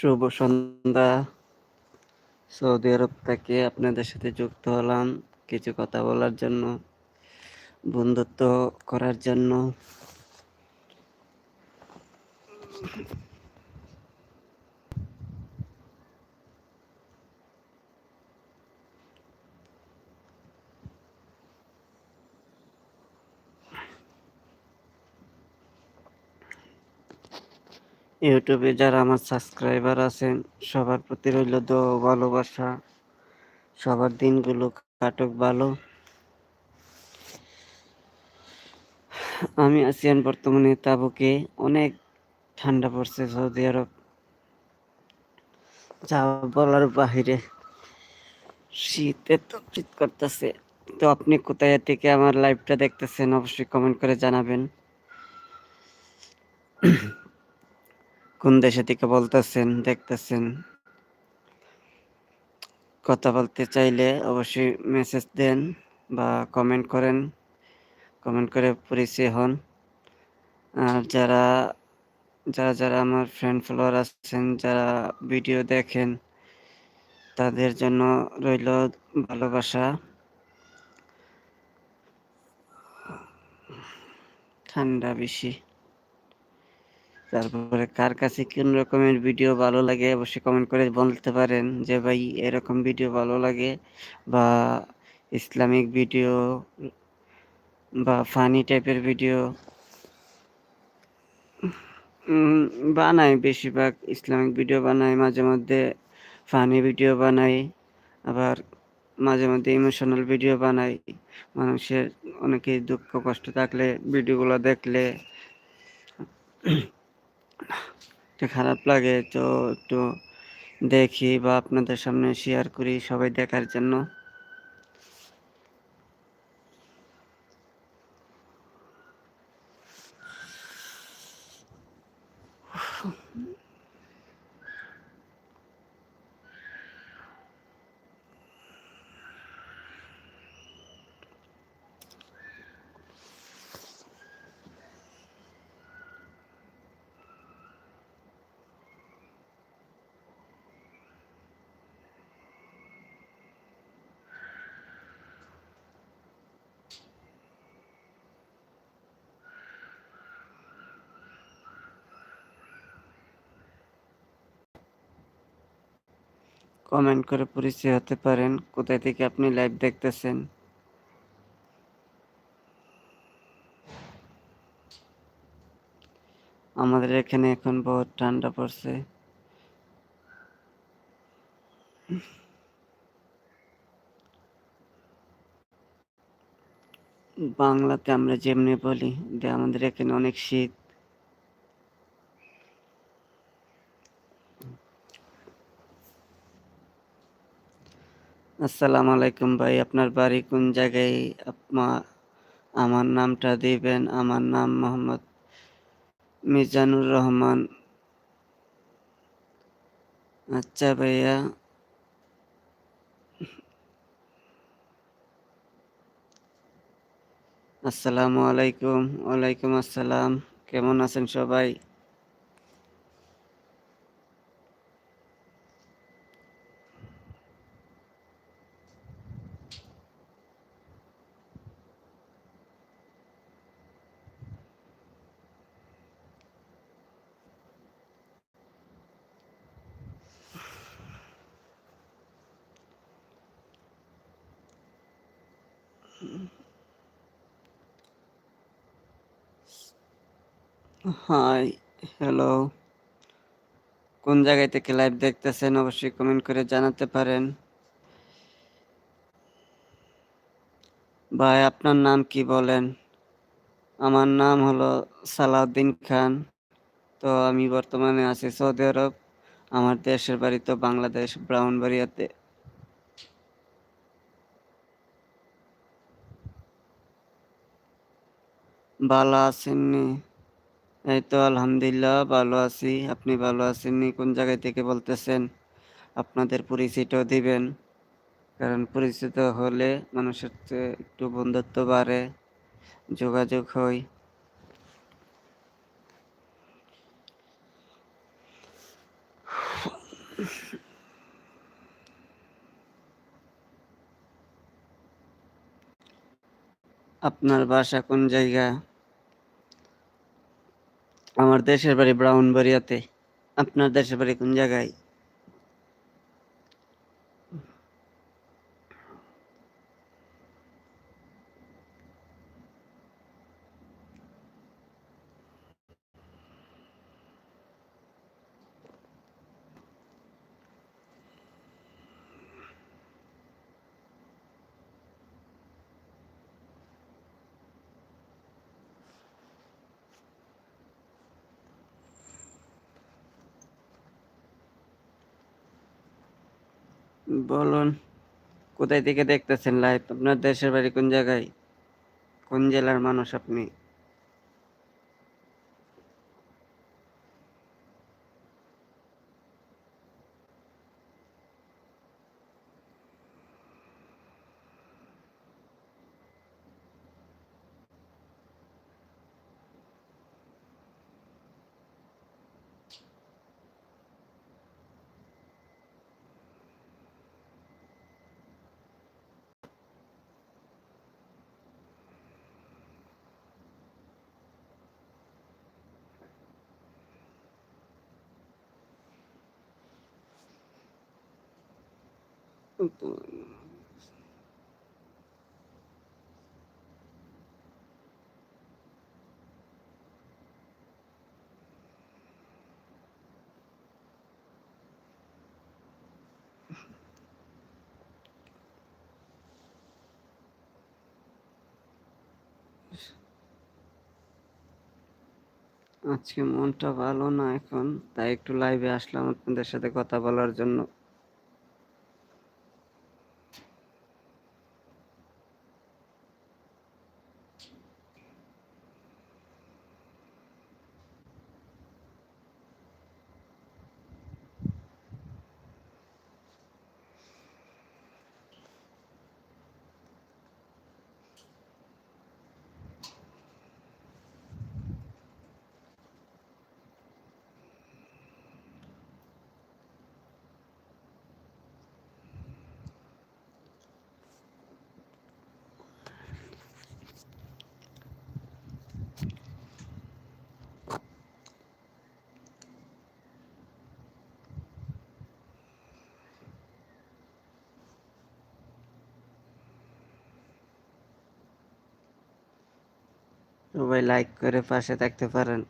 শুভ সন্ধ্যা। Saudi আরব থেকে আপনাদের সাথে যুক্ত হলাম কিছু কথা বলার জন্য, বন্ধুত্ব করার জন্য। ইউটিউবে যারা আমার সাবস্ক্রাইবার আছেন, সবার প্রতি রইল দো ভালোবাসা। সবার দিনগুলো কাটুক ভালো। আমি আছিয়ান বর্তমানে তাবুকে অনেক ঠান্ডা পড়ছে সৌদি আরব। যা বলার বাহিরে। শীতে তো শীত করতেছে। তো আপনি কোথায় থেকে আমার লাইভটা দেখতেছেন, অবশ্যই কমেন্ট করে জানাবেন। কোন দেশে থেকে বলতেছেন, দেখতেছেন? কথা বলতে চাইলে অবশ্যই মেসেজ দেন বা কমেন্ট করেন। কমেন্ট করে পরিচয় হন। আর যারা যারা যারা আমার ফ্রেন্ড ফলোয়ার আছেন, যারা ভিডিও দেখেন, তাদের জন্য রইল ভালোবাসা। ঠান্ডা বেশি। তারপরে কার কাছে কোন রকমের ভিডিও ভালো লাগে অবশ্যই কমেন্ট করে বলতে পারেন যে ভাই এরকম ভিডিও ভালো লাগে বা ইসলামিক ভিডিও বা ফানি টাইপের ভিডিও বানাই বেশিরভাগ ইসলামিক ভিডিও বানাই মাঝে মধ্যে ফানি ভিডিও বানাই আবার মাঝে মধ্যে ইমোশনাল ভিডিও বানাই মানুষের অনেকে দুঃখ কষ্ট থাকলে ভিডিওগুলো দেখলে একটু খারাপ লাগে তো একটু দেখি বা আপনাদের সামনে শেয়ার করি সবাই দেখার জন্য। কমেন্ট করে পরিচয় হতে পারেন। কোথায় থেকে আপনি লাইভ দেখতেছেন? আমাদের এখানে এখন বহুত ঠান্ডা পড়ছে। বাংলাতে আমরা যেমনি বলি যে আমাদের এখানে অনেক শীত। আসসালামু আলাইকুম ভাই, আপনার বাড়ি কোন জায়গায়? আমার নামটা দিবেন, আমার নাম মোহাম্মদ মিজানুর রহমান। আচ্ছা ভাইয়া। আসসালামু আলাইকুম, ওয়ালাইকুম আসসালাম, কেমন আছেন সবাই? হাই হ্যালো কোন জায়গায় থেকে লাইভ দেখতেছেন অবশ্যই কমেন্ট করে জানাতে পারেন। ভাই, আপনার নাম কি বলেন? আমার নাম হলো সালাউদ্দিন খান। তো আমি বর্তমানে আছি সৌদি আরব। আমার দেশের বাড়ি তো বাংলাদেশ, ব্রাহ্মণবাড়িয়াতে। ভালো আছেননি? এই তো আলহামদুলিল্লাহ ভালো আছি। আপনি ভালো আছেননি? কোন জায়গায় থেকে বলতেছেন? আপনাদের পরিচয়টাও দিবেন। কারণ পরিচিত হলে মানুষের একটু বন্ধুত্ব বাড়ে, যোগাযোগ হয়। আপনার বাসা কোন জায়গা? আমার দেশের বাড়ি ব্রাউনবাড়িয়াতে। আপনার দেশের বাড়ি কোন জায়গায়? বলুন কোথায় থেকে দেখতেছেন লাইভ আপনার দেশের বাড়ি কোন জায়গায়? কোন জেলার মানুষ আপনি? আজকে মনটা ভালো না এখন তাই একটু লাইভে আসলাম আপনাদের সাথে কথা বলার জন্য। সবাই লাইক করে পাশে থাকতে পারেন।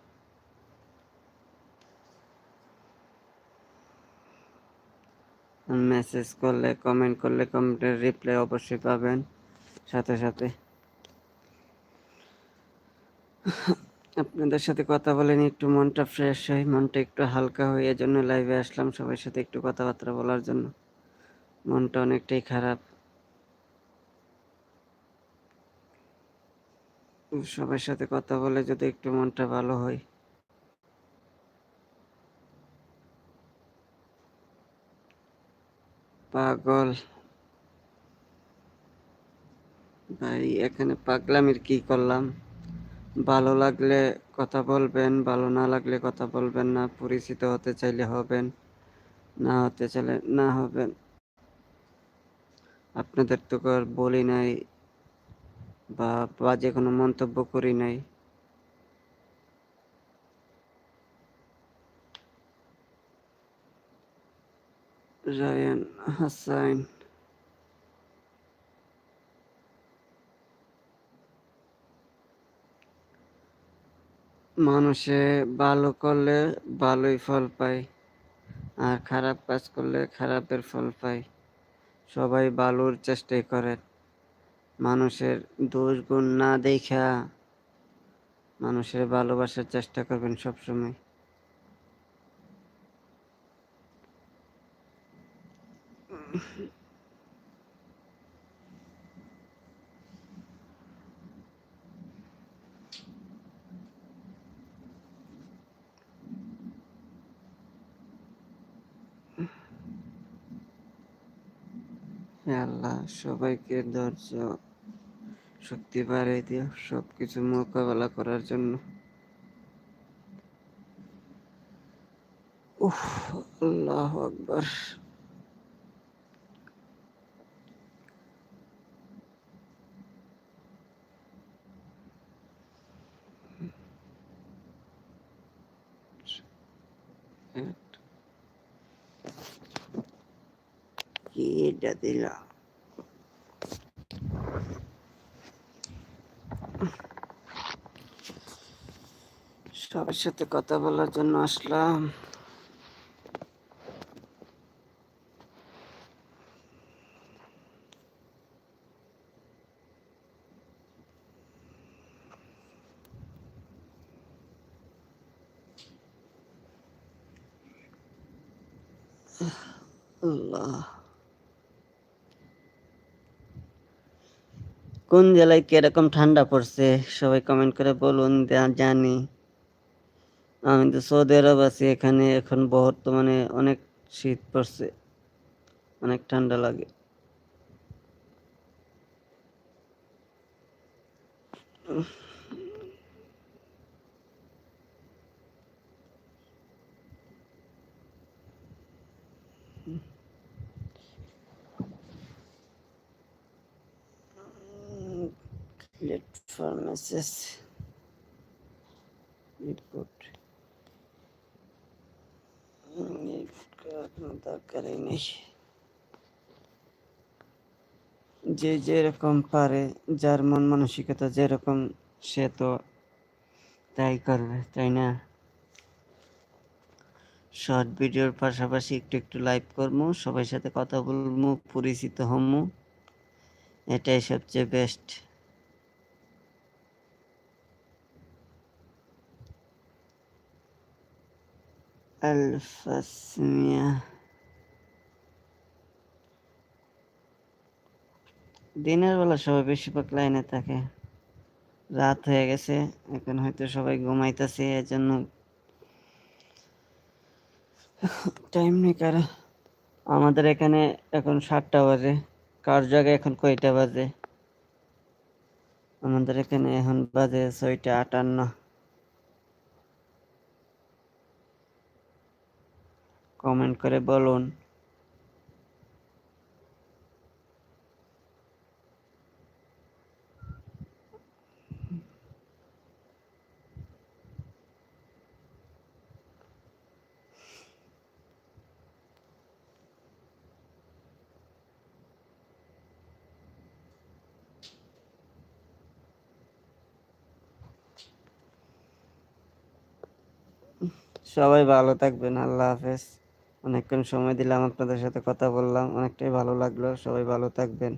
মেসেজ করলে কমেন্ট করলে কমেন্টের রিপ্লাই অবশ্যই পাবেন। সাথে সাথে। আপনাদের সাথে কথা বলেন একটু মনটা ফ্রেশ হয়, মনটা একটু হালকা হয়, এজন্য লাইভে আসলাম সবার সাথে একটু কথাবার্তা বলার জন্য। মনটা অনেকটাই খারাপ। সবার সাথে কথা বলে যদি একটু মনটা ভালো হয়। পাগল। ভাই, এখানে পাগলামির কি করলাম? ভালো লাগলে কথা বলবেন, ভালো না লাগলে কথা বলবেন না, পরিচিত হতে চাইলে হবেন, না হতে চাইলে না হবেন। আপনাদের তো বলি নাই বা বাজে কোনো মন্তব্য করি নাই। মানুষে ভালো করলে ভালোই ফল পায়, আর খারাপ কাজ করলে খারাপের ফল পায়। সবাই ভালোর চেষ্টাই করে মানুষের দোষ গুণ না দেখা মানুষের ভালোবাসার চেষ্টা করবেন সবসময়। আল্লাহ সবাইকে ধৈর্য শক্তি বাড়িয়ে দিও সব কিছু মোকাবেলা করার জন্য। আল্লাহ আকবার। কি এটা দিলাম সবার সাথে কথা বলার জন্য আসলাম। আল্লাহ। কোন জেলায় কীরকম ঠান্ডা পড়ছে? সবাই কমেন্ট করে বলুন, জানি। আমি তো সৌদি আরব আছি, এখানে এখন বর্তমানে অনেক শীত পড়ছে, অনেক ঠান্ডা লাগে Click for message. দরকারই নেই। যে যেরকম পারে, যার মন মানসিকতা যেরকম, সে তো তাই করবে, তাই না? শর্ট ভিডিওর পাশাপাশি একটু একটু লাইভ করব সবার সাথে কথা বলব পরিচিত হমু। এটাই সবচেয়ে বেস্ট আলফাসমিয়া দিনের বেলা সবাই বেশিরভাগ লাইনে থাকে। রাত হয়ে গেছে, এখন হয়তো সবাই ঘুমাইতেছে, এজন্য টাইম নেই কারও। আমাদের এখানে এখন সাতটা বাজে, কার জায়গায় এখন কয়টা বাজে? আমাদের এখানে এখন বাজে ছয়টা আটান্ন। কমেন্ট করে বলুন। সবাই ভালো থাকবেন আল্লাহ হাফেজ। অনেকক্ষণ সময় দিলাম আপনাদের সাথে কথা বললাম অনেকটাই ভালো লাগল। সবাই ভালো থাকবেন।